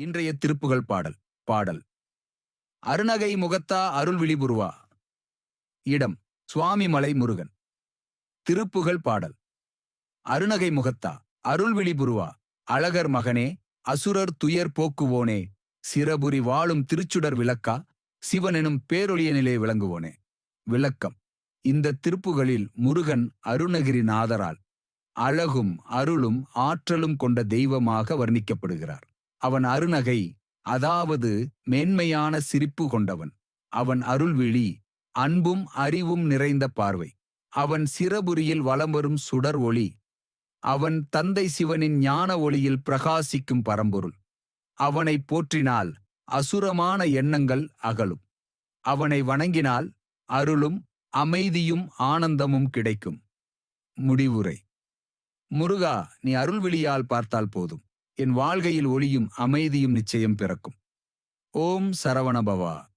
இன்றைய திருப்புகழ் பாடல் பாடல். அருணகை முகத்தா அருள் விழிபுருவா. இடம் சுவாமிமலை முருகன். திருப்புகழ் பாடல். அருணகை முகத்தா அருள் விழிபுருவா. அழகர் மகனே அசுரர் துயர் போக்குவோனே. சிறபுரி வாழும் திருச்சுடர் விளக்கா சிவனெனும் பேரொளியனிலே விளங்குவோனே. விளக்கம். இந்த திருப்புகளில் முருகன் அருணகிரிநாதரால் அழகும் அருளும் ஆற்றலும் கொண்ட தெய்வமாக வர்ணிக்கப்படுகிறார். அவன் அருணகை அதாவது மேன்மையான சிரிப்பு கொண்டவன். அவன் அருள்விழி அன்பும் அறிவும் நிறைந்த பார்வை. அவன் சிறபுரியில் வலம் வரும் சுடர் ஒளி. அவன் தந்தை சிவனின் ஞான ஒளியில் பிரகாசிக்கும் பரம்பொருள். அவனை போற்றினால் அசுரமான எண்ணங்கள் அகலும். அவனை வணங்கினால் அருளும் அமைதியும் ஆனந்தமும் கிடைக்கும். முடிவுரை. முருகா நீ அருள்விழியால் பார்த்தால் போதும். என் வாழ்கையில் ஒளியும் அமைதியும் நிச்சயம் பிறக்கும். ஓம் சரவணபவா.